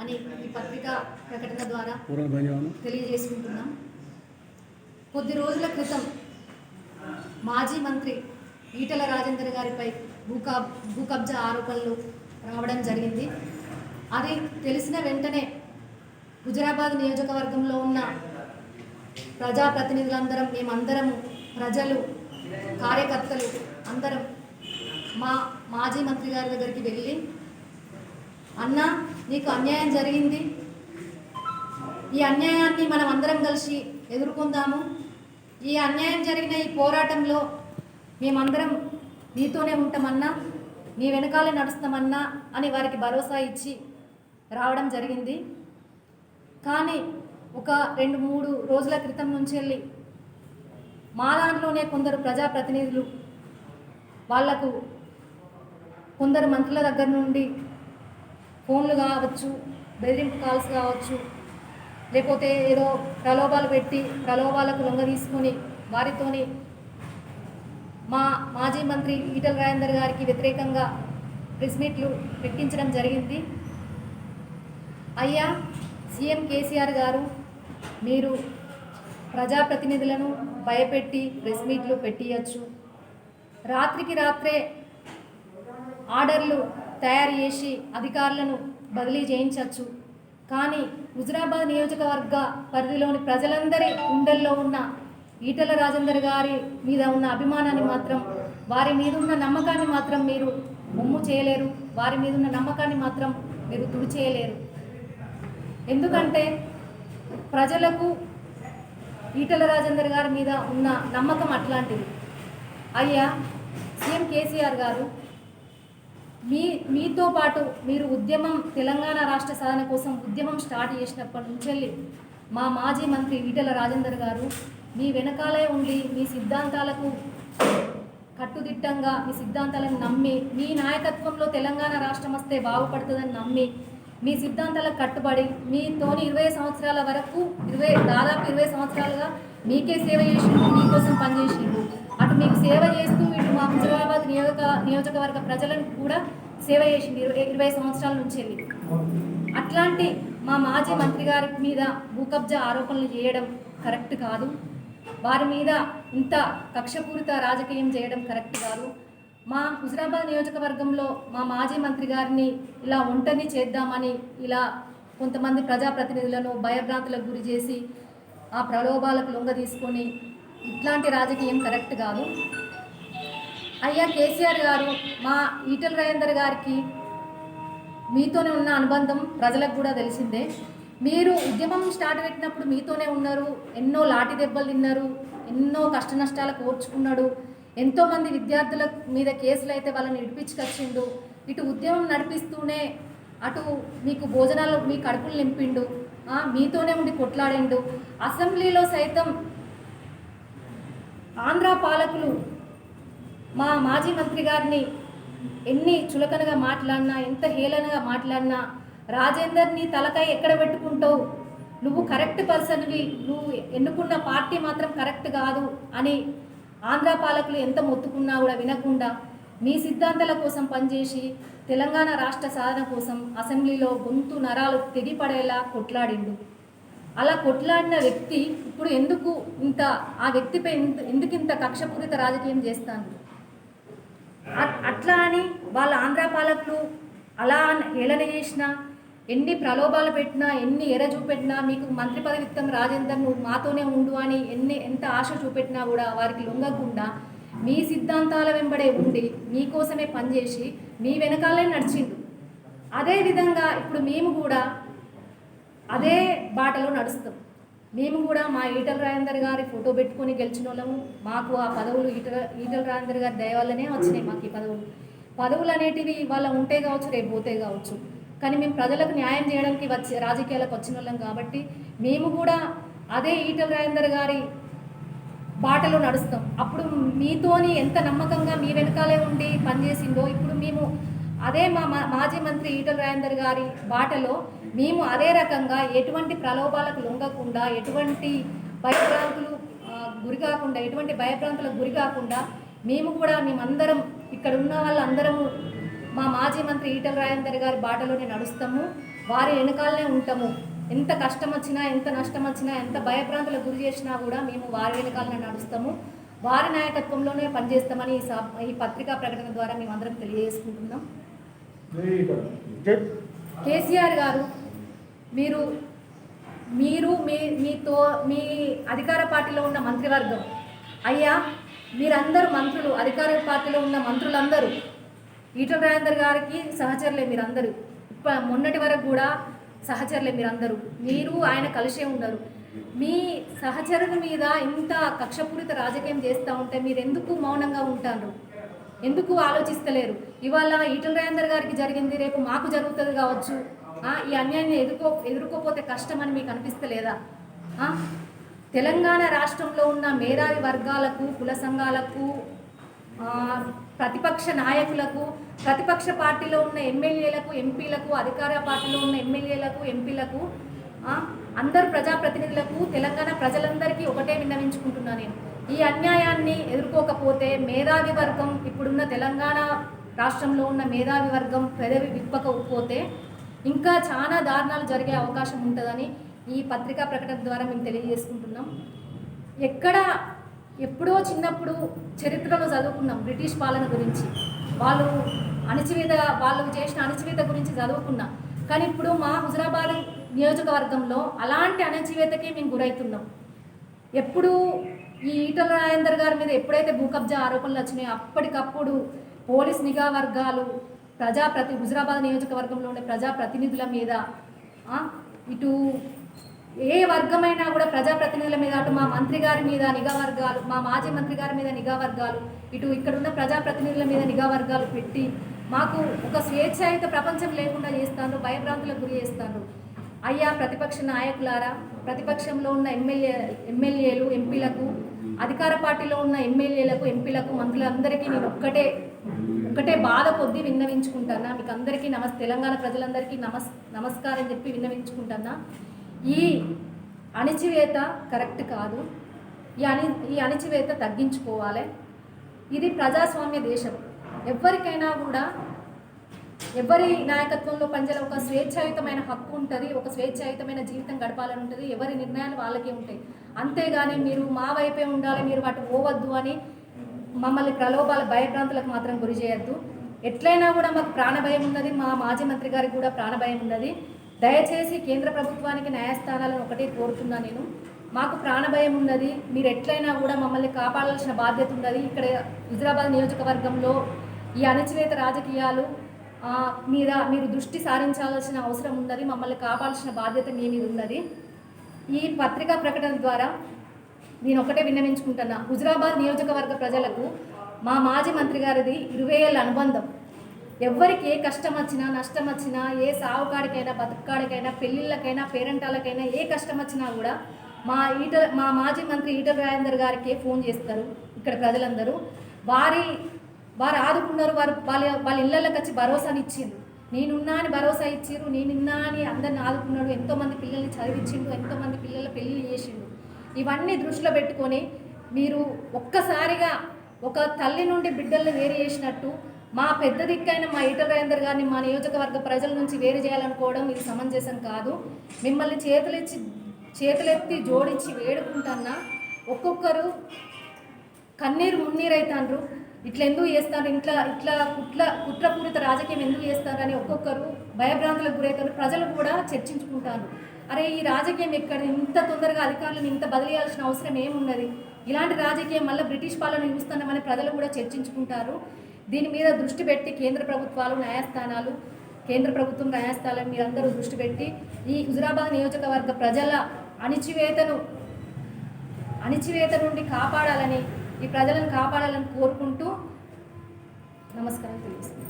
అని ఈ పత్రికా ప్రకటన ద్వారా తెలియజేసుకుంటున్నాం. కొద్ది రోజుల క్రితం మాజీ మంత్రి ఈటల రాజేందర్ గారిపై భూకబ్ భూ కబ్జా ఆరోపణలు రావడం జరిగింది. అది తెలిసిన వెంటనే హుజరాబాద్ నియోజకవర్గంలో ఉన్న ప్రజాప్రతినిధులందరం మేమందరము ప్రజలు కార్యకర్తలు అందరం మా మాజీ మంత్రి గారి దగ్గరికి వెళ్ళి అన్నా నీకు అన్యాయం జరిగింది? ఈ అన్యాయాన్ని మనం అందరం కలిసి ఎదుర్కొందాము. ఈ అన్యాయం జరిగిన ఈ పోరాటంలో మేమందరం నీతోనే ఉంటామన్నా నీ వెనకాలే నడుస్తామన్నా అని వారికి భరోసా ఇచ్చి రావడం జరిగింది. కానీ ఒక రెండు మూడు రోజుల క్రితం నుంచి వెళ్ళి మా దాంట్లోనే కొందరు ప్రజాప్రతినిధులు వాళ్ళకు కొందరు మంత్రుల దగ్గర నుండి ఫోన్లు కావచ్చు బెదిరింపు కాల్స్ కావచ్చు లేకపోతే ఏదో ప్రలోభాలు పెట్టి ప్రలోభాలకు లొంగ తీసుకొని వారితోని మా మాజీ మంత్రి ఈటల రాజేందర్ గారికి వ్యతిరేకంగా ప్రెస్ మీట్లు పెట్టించడం జరిగింది. అయ్యా సీఎం కేసీఆర్ గారు మీరు ప్రజాప్రతినిధులను భయపెట్టి ప్రెస్ మీట్లు పెట్టియచ్చు. రాత్రికి రాత్రే ఆర్డర్లు తయారు చేసి అధికారులను బదిలీ చేయించవచ్చు. కానీ హుజురాబాద్ నియోజకవర్గ పరిధిలోని ప్రజలందరి గుండెల్లో ఉన్న ఈటల రాజేందర్ గారి మీద ఉన్న అభిమానాన్ని మాత్రం వారి మీద ఉన్న నమ్మకాన్ని మాత్రం మీరు బొమ్ము చేయలేరు. వారి మీద ఉన్న నమ్మకాన్ని మాత్రం మీరు తుడిచేయలేరు ఎందుకంటే ప్రజలకు ఈటల రాజేందర్ గారి మీద ఉన్న నమ్మకం అట్లాంటిది. అయ్యా సీఎం కేసీఆర్ గారు మీ మీతో పాటు మీరు ఉద్యమం తెలంగాణ రాష్ట్ర సాధన కోసం ఉద్యమం స్టార్ట్ చేసినప్పటి నుంచి మా మాజీ మంత్రి ఈటల రాజేందర్ గారు మీ వెనకాలే ఉండి మీ సిద్ధాంతాలకు కట్టుదిట్టంగా మీ సిద్ధాంతాలను నమ్మి మీ నాయకత్వంలో తెలంగాణ రాష్ట్రం వస్తే బాగుపడుతుందని నమ్మి మీ సిద్ధాంతాలకు కట్టుబడి మీతోని ఇరవై సంవత్సరాల వరకు ఇరవై దాదాపు ఇరవై సంవత్సరాలుగా మీకే సేవ చేసిండు మీకోసం పనిచేసిండు అటు మీకు సేవ చేస్తూ ఇటు నియోజక నియోజకవర్గ ప్రజలను కూడా సేవ చేసింది ఇరవై ఇరవై సంవత్సరాల నుంచి వెళ్ళి అట్లాంటి మా మాజీ మంత్రి గారి మీద భూకబ్జా ఆరోపణలు చేయడం కరెక్ట్ కాదు. వారి మీద ఇంత కక్షపూరిత రాజకీయం చేయడం కరెక్ట్ కాదు. మా హుజరాబాద్ నియోజకవర్గంలో మా మాజీ మంత్రి గారిని ఇలా ఒంటరిని చేద్దామని ఇలా కొంతమంది ప్రజాప్రతినిధులను భయభ్రాంతులకు గురి చేసి ఆ ప్రలోభాలకు లొంగ తీసుకొని ఇట్లాంటి రాజకీయం కరెక్ట్ కాదు. అయ్యా కేసీఆర్ గారు మా ఈటల రాజేందర్ గారికి మీతోనే ఉన్న అనుబంధం ప్రజలకు కూడా తెలిసిందే. మీరు ఉద్యమం స్టార్ట్ పెట్టినప్పుడు మీతోనే ఉన్నారు ఎన్నో లాఠీ దెబ్బలు తిన్నారు ఎన్నో కష్ట నష్టాలకు ఓర్చుకున్నాడు ఎంతోమంది విద్యార్థుల మీద కేసులు అయితే వాళ్ళని విడిపించుకొచ్చిండు ఇటు ఉద్యమం నడిపిస్తూనే అటు మీకు భోజనాలు మీ కడుపులు నింపిండు మీతోనే ఉండి కొట్లాడిండు. అసెంబ్లీలో సైతం ఆంధ్ర పాలకులు మా మాజీ మంత్రి గారిని ఎన్ని చులకనగా మాట్లాడినా ఎంత హేళనగా మాట్లాడినా రాజేందర్ నీ తలకాయ ఎక్కడ పెట్టుకుంటావు? నువ్వు కరెక్ట్ పర్సన్వి నువ్వు ఎన్నుకున్న పార్టీ మాత్రం కరెక్ట్ కాదు అని ఆంధ్ర పాలకులు ఎంత మొత్తుకున్నా కూడా వినకుండా మీ సిద్ధాంతాల కోసం పనిచేసి తెలంగాణ రాష్ట్ర సాధన కోసం అసెంబ్లీలో గొంతు నరాలు తెగిపడేలా కొట్లాడిండు. అలా కొట్లాడిన వ్యక్తి ఇప్పుడు ఎందుకు ఇంత ఆ వ్యక్తిపై ఎందుకు ఇంత కక్షపూరిత రాజకీయం చేస్తాను? అట్లా అని వాళ్ళ ఆంధ్ర పాలకులు అలా హేళన చేసినా ఎన్ని ప్రలోభాలు పెట్టినా ఎన్ని ఎర చూపెట్టినా మీకు మంత్రి పదవి ఇస్తాం రాజేందర్ నువ్వు మాతోనే ఉండు అని ఎన్ని ఎంత ఆశ చూపెట్టినా కూడా వారికి లొంగకుండా మీ సిద్ధాంతాల వెంబడే ఉండి మీకోసమే పనిచేసి మీ వెనకాలే నడిచిండు. అదేవిధంగా ఇప్పుడు మేము కూడా అదే బాటలో నడుస్తాం. మేము కూడా మా ఈటల రాజేందర్ గారి ఫోటో పెట్టుకొని గెలిచిన వాళ్ళము మాకు ఆ పదవులు ఈటల ఈటల రాజేందర్ గారి దయ వల్లనే వచ్చినాయి మాకు ఈ పదవులు. పదవులు అనేటివి ఇవాళ ఉంటే కావచ్చు రేపు పోతే కావచ్చు. కానీ మేము ప్రజలకు న్యాయం చేయడానికి వచ్చి రాజకీయాలకు వచ్చిన వాళ్ళం కాబట్టి మేము కూడా అదే ఈటల రాజేందర్ గారి బాటలో నడుస్తాం. అప్పుడు మీతోని ఎంత నమ్మకంగా మీ వెనకాలే ఉండి పనిచేసిందో ఇప్పుడు మేము అదే మా మా- మాజీ మంత్రి ఈటల రాజేందర్ గారి బాటలో మేము అదే రకంగా ఎటువంటి ప్రలోభాలకు లొంగకుండా ఎటువంటి భయభ్రాంతులు గురి కాకుండా ఎటువంటి భయభ్రాంతులకు గురి కాకుండా మేము కూడా మేమందరం ఇక్కడ ఉన్న వాళ్ళందరము మా మాజీ మంత్రి ఈటల రాజేందర్ గారి బాటలోనే నడుస్తాము. వారి వెనకాలనే ఉంటాము. ఎంత కష్టం వచ్చినా ఎంత నష్టం వచ్చినా ఎంత భయభ్రాంతులకు గురి చేసినా కూడా మేము వారి వెనకాలనే నడుస్తాము. వారి నాయకత్వంలోనే పనిచేస్తామని ఈ సా- ఈ పత్రికా ప్రకటన ద్వారా మేము అందరం తెలియజేసుకుంటున్నాం. కేసీఆర్ గారు మీరు మీరు మీ మీతో మీ అధికార పార్టీలో ఉన్న మంత్రివర్గం. అయ్యా మీరందరూ మంత్రులు అధికార పార్టీలో ఉన్న మంత్రులందరూ. ఈటల రాజేందర్ గారికి సహచరులే మీరందరూ. ఇప్ప మొన్నటి వరకు కూడా సహచరులే మీరందరూ. మీరు ఆయన కలిసే ఉన్నారు మీ సహచరుల మీద ఇంత కక్షపూరిత రాజకీయం చేస్తూ ఉంటే మీరు ఎందుకు మౌనంగా ఉంటారు? ఎందుకు ఆలోచిస్తలేరు? ఇవాళ ఈటల రాజేందర్ గారికి జరిగింది రేపు మాకు జరుగుతుంది కావచ్చు. ఈ అన్యాయాన్ని ఎదుర్కో ఎదుర్కోపోతే కష్టమని మీకు అనిపిస్తలేదా? తెలంగాణ రాష్ట్రంలో ఉన్న మేధావి వర్గాలకు కుల సంఘాలకు ప్రతిపక్ష నాయకులకు ప్రతిపక్ష పార్టీలో ఉన్న ఎమ్మెల్యేలకు ఎంపీలకు అధికార పార్టీలో ఉన్న ఎమ్మెల్యేలకు ఎంపీలకు అందరు ప్రజాప్రతినిధులకు తెలంగాణ ప్రజలందరికీ ఒకటే విన్నవించుకుంటున్నా నేను. ఈ అన్యాయాన్ని ఎదుర్కోకపోతే మేధావి వర్గం ఇప్పుడున్న తెలంగాణ రాష్ట్రంలో ఉన్న మేధావి వర్గం పెదవి విప్పకపోతే ఇంకా చాలా దారుణాలు జరిగే అవకాశం ఉంటుందని ఈ పత్రికా ప్రకటన ద్వారా మేము తెలియజేసుకుంటున్నాం. ఎక్కడ ఎప్పుడో చిన్నప్పుడు చరిత్రలో చదువుకున్నాం బ్రిటిష్ పాలన గురించి. వాళ్ళు అణచివేత వాళ్ళు చేసిన అణచివేత గురించి చదువుకున్నాం. కానీ ఇప్పుడు మా హుజరాబాద్ నియోజకవర్గంలో అలాంటి అణచివేతకి మేము గురవుతున్నాం ఎప్పుడు ఈ ఈటల రాజేందర్ గారి మీద ఎప్పుడైతే భూ కబ్జా ఆరోపణలు వచ్చినాయో అప్పటికప్పుడు పోలీస్ నిఘా వర్గాలు ప్రజాప్రతి హుజరాబాద్ నియోజకవర్గంలో ఉండే ప్రజాప్రతినిధుల మీద ఇటు ఏ వర్గమైనా కూడా ప్రజాప్రతినిధుల మీద అటు మా మంత్రి గారి మీద నిఘా వర్గాలు మా మాజీ మంత్రి గారి మీద నిఘా వర్గాలు ఇటు ఇక్కడ ఉన్న ప్రజాప్రతినిధుల మీద నిఘా వర్గాలు పెట్టి మాకు ఒక స్వేచ్ఛాయుత ప్రపంచం లేకుండా చేస్తాను భయభ్రాంతులకు గురి చేస్తాను అయ్యా ప్రతిపక్ష నాయకులారా ప్రతిపక్షంలో ఉన్న ఎమ్మెల్యే ఎమ్మెల్యేలు ఎంపీలకు అధికార పార్టీలో ఉన్న ఎమ్మెల్యేలకు ఎంపీలకు మంత్రులందరికీ నేను ఒక్కటే ఒక్కటే బాధ కొద్దీ విన్నవించుకుంటానా? మీకు అందరికీ నమస్ తెలంగాణ ప్రజలందరికీ నమస్ నమస్కారం చెప్పి విన్నవించుకుంటానా? ఈ అణిచివేత కరెక్ట్ కాదు. ఈ అణి ఈ అణిచివేత తగ్గించుకోవాలి. ఇది ప్రజాస్వామ్య దేశం. ఎవరికైనా కూడా ఎవరి నాయకత్వంలో పనిచేయాలి? ఒక స్వేచ్ఛాయుతమైన హక్కు ఉంటుంది ఒక స్వేచ్ఛాయుతమైన జీవితం గడపాలని ఉంటుంది ఎవరి నిర్ణయాలు వాళ్ళకే ఉంటాయి. అంతేగాని మీరు మా వైపే ఉండాలి మీరు వాటి పోవద్దు అని మమ్మల్ని ప్రలోభాల భయభ్రాంతులకు మాత్రం గురి చేయొద్దు. ఎట్లయినా కూడా మాకు ప్రాణభయం ఉన్నది మా మాజీ మంత్రి గారికి కూడా ప్రాణభయం ఉన్నది. దయచేసి కేంద్ర ప్రభుత్వానికి న్యాయస్థానాలను ఒకటే కోరుతున్నా నేను. మాకు ప్రాణభయం ఉన్నది మీరు ఎట్లయినా కూడా మమ్మల్ని కాపాడాల్సిన బాధ్యత ఉన్నది. ఇక్కడ హుజరాబాద్ నియోజకవర్గంలో ఈ అణచివేత రాజకీయాలు మీద మీరు దృష్టి సారించాల్సిన అవసరం ఉన్నది మమ్మల్ని కావాల్సిన బాధ్యత మీ మీద ఉన్నది. ఈ పత్రికా ప్రకటన ద్వారా నేను ఒకటే విన్నవించుకుంటున్నా. హుజరాబాద్ నియోజకవర్గ ప్రజలకు మా మాజీ మంత్రి గారిది ఇరవై ఏళ్ళ అనుబంధం. ఎవరికి ఏ కష్టం వచ్చినా నష్టం వచ్చినా ఏ సావుకాడికైనా బతుకాడికైనా పెళ్ళిళ్ళకైనా పేరెంటాలకైనా ఏ కష్టం వచ్చినా కూడా మా ఈట మా మాజీ మంత్రి ఈట రాజేందర్ గారికి ఫోన్ చేస్తారు ఇక్కడ ప్రజలందరూ. వారి వారు ఆదుకున్నారు వారు వాళ్ళ వాళ్ళ ఇళ్ళకి వచ్చి భరోసానిచ్చిండ్రు నేనున్నా అని భరోసా ఇచ్చిర్రు నేనున్నా అని అందరిని ఆదుకున్నాడు. ఎంతోమంది పిల్లల్ని చదివించిండు ఎంతోమంది పిల్లల పెళ్ళిళ్ళు చేసిండు ఇవన్నీ దృష్టిలో పెట్టుకొని మీరు ఒక్కసారిగా ఒక తల్లి నుండి బిడ్డల్ని వేరు చేసినట్టు మా పెద్ద దిక్కైన మా ఈటల గారిని మా నియోజకవర్గ ప్రజల నుంచి వేరు చేయాలనుకోవడం ఇది సమంజసం కాదు. మిమ్మల్ని చేతులెచ్చి చేతులెత్తి జోడించి వేడుకుంటున్నా ఒక్కొక్కరు కన్నీరు మున్నీరు అవుతాండ్రు ఇట్లా ఎందుకు చేస్తారు? ఇట్లా ఇట్లా కుట్ల కుట్రపూరిత రాజకీయం ఎందుకు చేస్తారు అని ఒక్కొక్కరు భయభ్రాంతులకు గురవుతారు. ప్రజలు కూడా చర్చించుకుంటారు. అరే ఈ రాజకీయం ఎక్కడ? ఇంత తొందరగా అధికారులను ఇంత బదిలీయాల్సిన అవసరం ఏమున్నది ఇలాంటి రాజకీయం మళ్ళీ బ్రిటిష్ పాలన చూస్తున్నామని ప్రజలు కూడా చర్చించుకుంటారు. దీని మీద దృష్టి పెట్టి కేంద్ర ప్రభుత్వాలు న్యాయస్థానాలు కేంద్ర ప్రభుత్వం న్యాయస్థానాలు మీరందరూ దృష్టి పెట్టి ఈ హుజురాబాద్ నియోజకవర్గ ప్రజల అణిచివేతను అణిచివేత నుండి కాపాడాలని ఈ ప్రజలను కాపాడాలని కోరుకుంటూ నమస్కారం తెలియజేస్తున్నాను